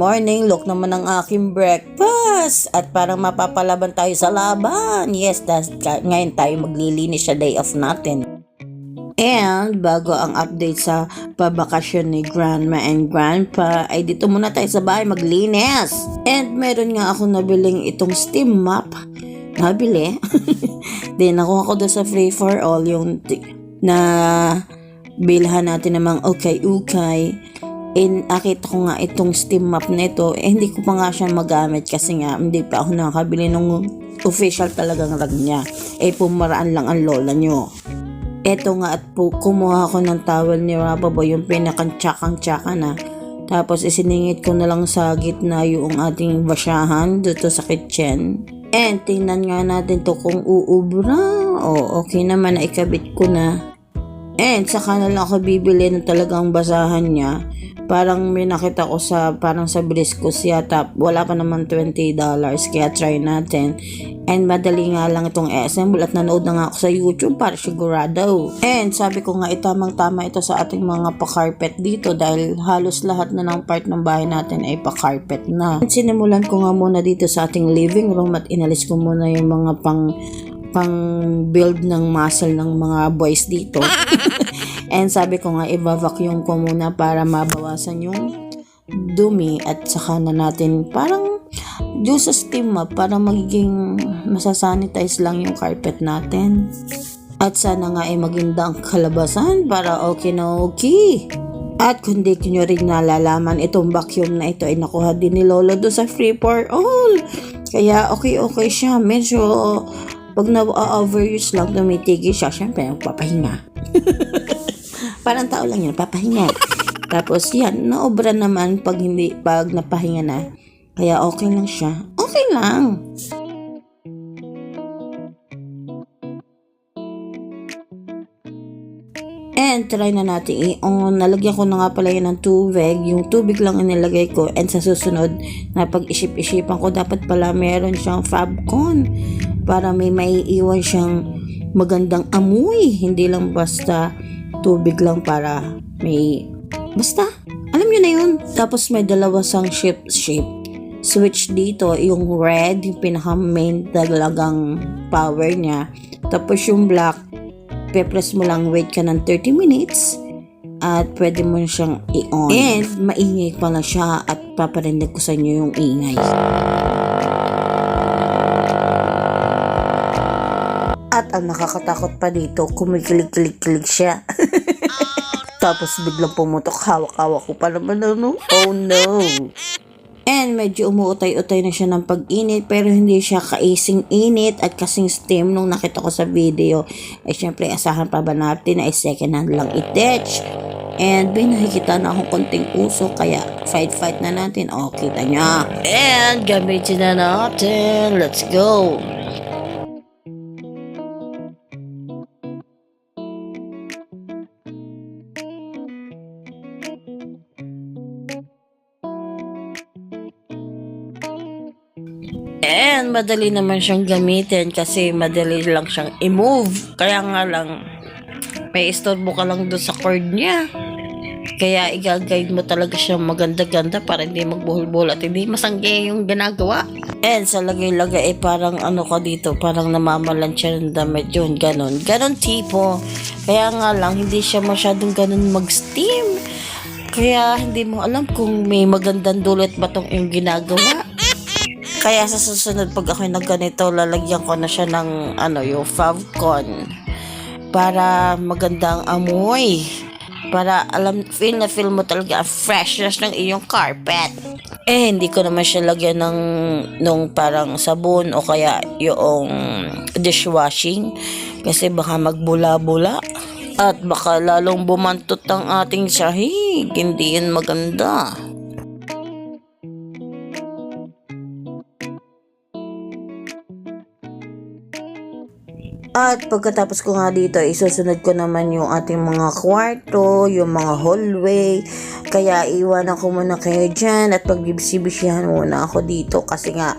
morning. Look naman ang aking breakfast. At parang mapapalaban tayo sa laban. Yes, ka- ngayon tayo maglilinis sa day off natin. And bago ang update sa pabakasyon ni Grandma and Grandpa, ay dito muna tayo sa bahay maglinis. And meron nga ako nabiling itong steam mop. Nabili. Then ako ako doon sa free for all yung na bilhan natin namang okay-okay. In, nakita ko nga itong steam map na ito, eh, hindi ko pa nga siya magamit kasi nga hindi pa ako nakakabili ng official talagang rag niya. Eh, pumaraan lang ang lola nyo. Eto nga at po, kumuha ako ng towel ni Rababo, yung pinakantsyakang-tsaka na. Tapos isiningit ko na lang sa gitna yung ating basyahan dito sa kitchen. And tingnan nga natin to kung uubra. O okay naman na ikabit ko na. And saka na lang ako bibili ng talagang basahan niya. Parang may nakita ko sa, parang sa Briscoes yata, wala pa naman $20 kaya try natin. And madali nga lang itong assemble at nanood na nga ako sa YouTube para sigurado. And sabi ko nga itamang tama ito sa ating mga pa-carpet dito dahil halos lahat na ng part ng bahay natin ay pa-carpet na. And sinimulan ko nga muna dito sa ating living room at inalis ko muna yung mga pang pang build ng muscle ng mga boys dito. And sabi ko nga, i-vacuum ko muna para mabawasan yung dumi at saka na natin parang sa steam mop para magiging masasanitize lang yung carpet natin. At sana nga ay maganda ang kalabasan para okay na okay. At kung di nyo rin nalalaman, itong vacuum na ito ay nakuha din ni Lolo do sa free for all. Kaya okay okay siya. Medyo pag na-overuse lang, tumitigil siya. Siyempre, papahinga. Parang tao lang yun, papahinga. Tapos yan, naobra naman pag hindi, pag napahinga na. Kaya okay lang siya. Okay lang. And try na natin i-on. Nalagyan ko na nga pala yun ng tubig. Yung tubig lang inilagay ko. And sa susunod na pag-isip-isipan ko, dapat pala meron siyang Fabcon. Para may maiiwan siyang magandang amoy. Hindi lang basta tubig lang para may... Basta, alam nyo na yun. Tapos may dalawa sang shape, shape switch dito, yung red, yung pinaka main talagang power niya. Tapos yung black, pe-press mo lang, wait ka ng 30 minutes at pwede mo siyang i-on. And maingay pala siya at paparinig ko sa inyo yung ingay. At ang nakakatakot pa dito, kumikilig-kilig-kilig siya. Tapos biglang pumutok, hawak-hawak ko pa naman ano. Oh no! And medyo umuutay-utay na siya ng pag-init pero hindi siya kaising init at kasing steam nung nakita ko sa video. Eh syempre asahan pa ba natin ay second hand lang itech. And may nakikita na akong konting uso kaya fight-fight na natin. O, kita niya. And gamitin na natin. Let's go. And madali naman siyang gamitin kasi madali lang siyang i-move. Kaya nga lang, may istorbo ka lang doon sa cord niya. Kaya i-guide mo talaga siya maganda-ganda para hindi magbuhol-buhol at hindi masangge yung ginagawa. And sa lagay-lagay eh parang ano ka dito, parang namamalan siya ng damit yun, ganon. Ganon tipo. Kaya nga lang, hindi siya masyadong ganon mag-steam. Kaya hindi mo alam kung may magandang dulot ba tong yung ginagawa. Kaya sa susunod pag ako nagganito, lalagyan ko na siya ng ano, yung Favcon para magandang amoy. Para alam, feel na feel mo talaga ang freshness ng iyong carpet. Eh, hindi ko naman siya lagyan ng nung parang sabon o kaya yung dishwashing kasi baka magbula-bula at baka lalong bumantot ang ating sahig. Hindi yan maganda. At pagkatapos ko nga dito, isusunod ko naman yung ating mga kwarto, yung mga hallway. Kaya iwanan ko muna kayo dyan at pagbibisibisihan muna ako dito kasi nga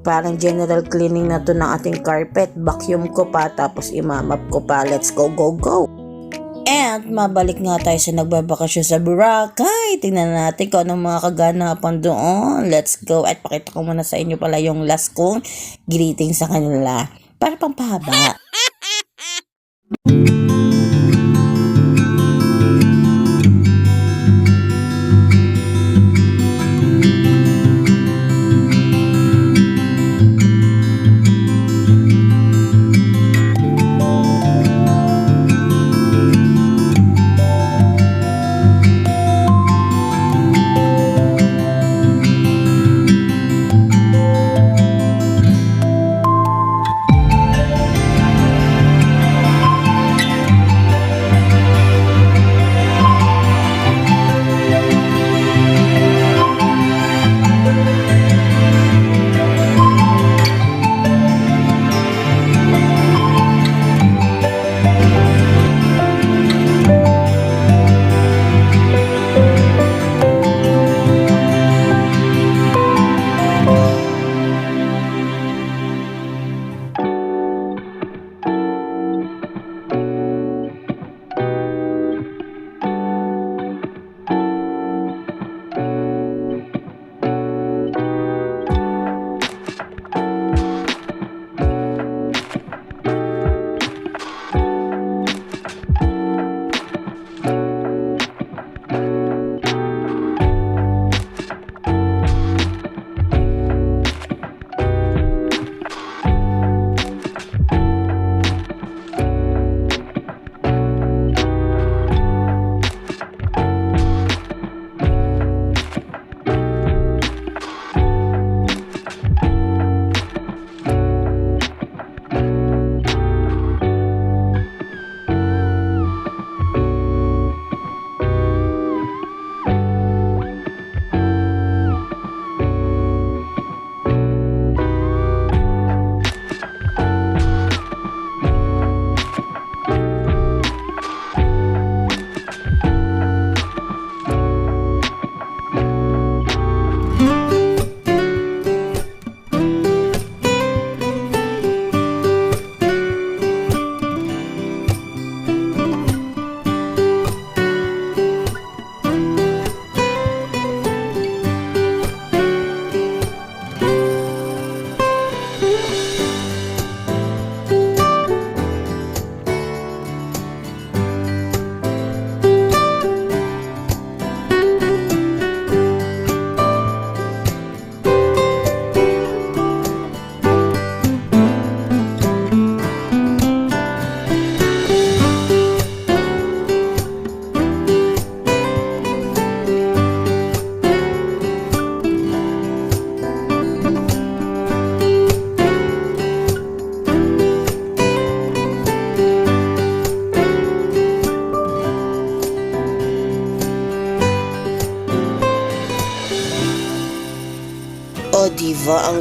parang general cleaning na to ng ating carpet. Vacuum ko pa tapos imamap ko pa. Let's go, go, go! And And mabalik nga tayo sa nagbabakasyon sa Boracay. Tingnan natin kung anong mga kaganapan doon. Let's go. At pakita ko muna sa inyo pala yung last kong greeting sa kanila. Para pampahaba. O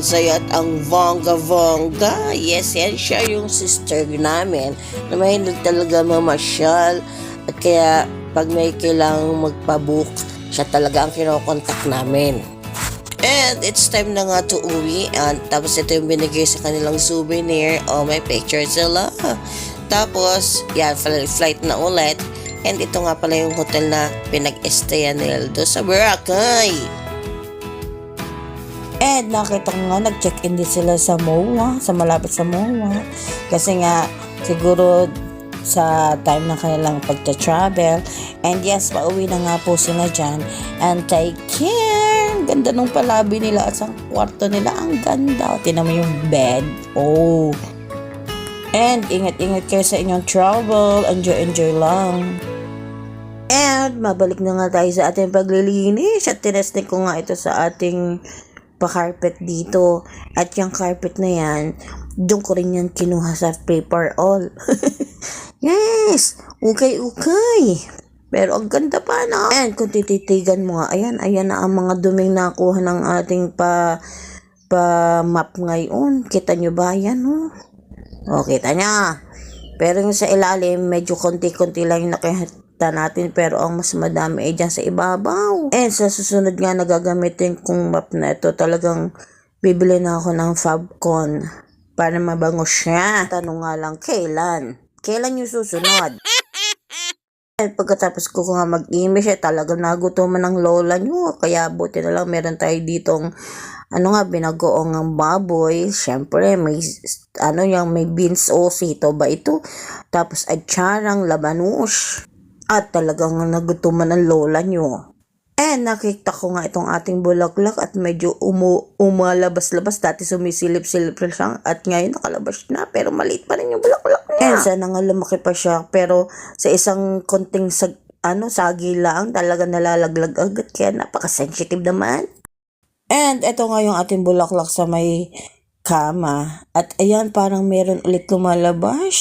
saya at ang bongga-bongga. Yes, yan siya yung sister namin na mahilig talaga mamasyal. At kaya pag may kailangang magpabook, siya talaga ang kinokontak namin. And it's time na nga to uwi. And tapos ito yung binigay sa kanilang souvenir. Oh, may picture sila. Tapos, yan, fl- flight na ulit. And ito nga pala yung hotel na pinag-estayan nila doon sa Boracay. And nakita ko nga, nag-check-in din sila sa MOA, sa malapit sa MOA. Kasi nga, siguro sa time ng kanilang pagta-travel. And yes, pauwi na nga po sila dyan. And take care! Ganda nung palabi nila at sa kwarto nila. Ang ganda. Tinan mo yung bed. Oh! And ingat-ingat kayo sa inyong travel. Enjoy-enjoy lang. And mabalik na nga tayo sa ating paglilinis at tinesting ko nga ito sa ating pa-carpet dito. At yung carpet na yan, doon ko rin yan kinuha sa paper all. yes! Okay, okay. Pero ang ganda pa na. And kung tititigan mo nga, ayan, ayan na ang mga duming nakuha ng ating pa pa map ngayon. Kita nyo ba yan, oh? O, kita niya. Pero yung sa ilalim, medyo konti-konti lang yung nakita natin. Pero ang mas madami ay dyan sa ibabaw. And sa susunod nga na gagamitin kong map na ito, talagang bibili na ako ng Fabcon para mabango siya. Tanong nga lang, kailan? Kailan yung susunod? At pagkatapos ko nga mag-image, eh, talagang nagutuman ng lola nyo. Kaya buti na lang meron tayo ditong, ano nga, binagoong ang baboy. Siyempre, may, ano yung may beans o sito ba ito? Tapos atsarang labanush. At talagang nagutuman ng lola nyo. And nakita ko nga itong ating bulaklak at medyo umu umalabas-labas. Dati sumisilip-silip na siya at ngayon nakalabas na pero maliit pa rin yung bulaklak niya. And sana nga lumaki pa siya pero sa isang konting sag ano, sagi lang talaga nalalaglag agad kaya napaka-sensitive naman. And ito nga yung ating bulaklak sa may kama. At ayan, parang meron ulit lumalabas.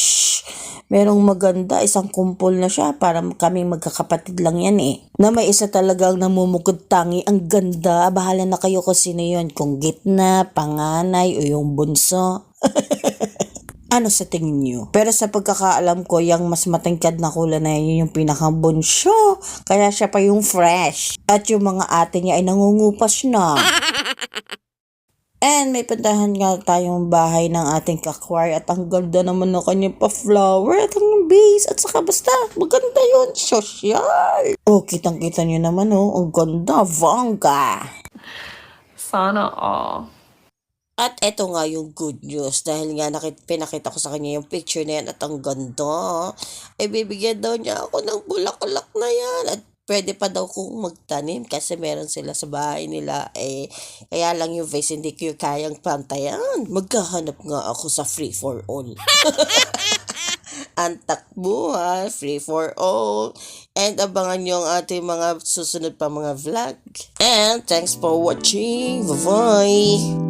Merong maganda, isang kumpol na siya. Para kami magkakapatid lang yan eh. Na may isa talagang namumukod tangi. Ang ganda. Bahala na kayo kung sino yun. Kung gitna, panganay, o yung bunso. ano sa tingin nyo? Pero sa pagkakaalam ko, yung mas matingkad na kulay na yun yung pinakabonsyo. Kaya siya pa yung fresh. At yung mga ate niya ay nangungupas na. And may puntahan nga tayong bahay ng ating kakwar at ang ganda naman ng kanyang pa-flower at ang base at saka basta maganda yun, social. Oh, kitang-kita nyo naman oh, ang ganda, vanga. Sana all. At eto nga yung good news dahil nga nakit, pinakita ko sa kanya yung picture na yan at ang ganda. Eh bibigyan daw niya ako ng bulaklak na yan at pwede pa daw kong magtanim kasi meron sila sa bahay nila eh kaya lang yung vase hindi ko kayang pantayan. Magkahanap nga ako sa free for all. ang takbuhan, free for all. And abangan nyo ang ating mga susunod pa mga vlog. And thanks for watching. Bye-bye!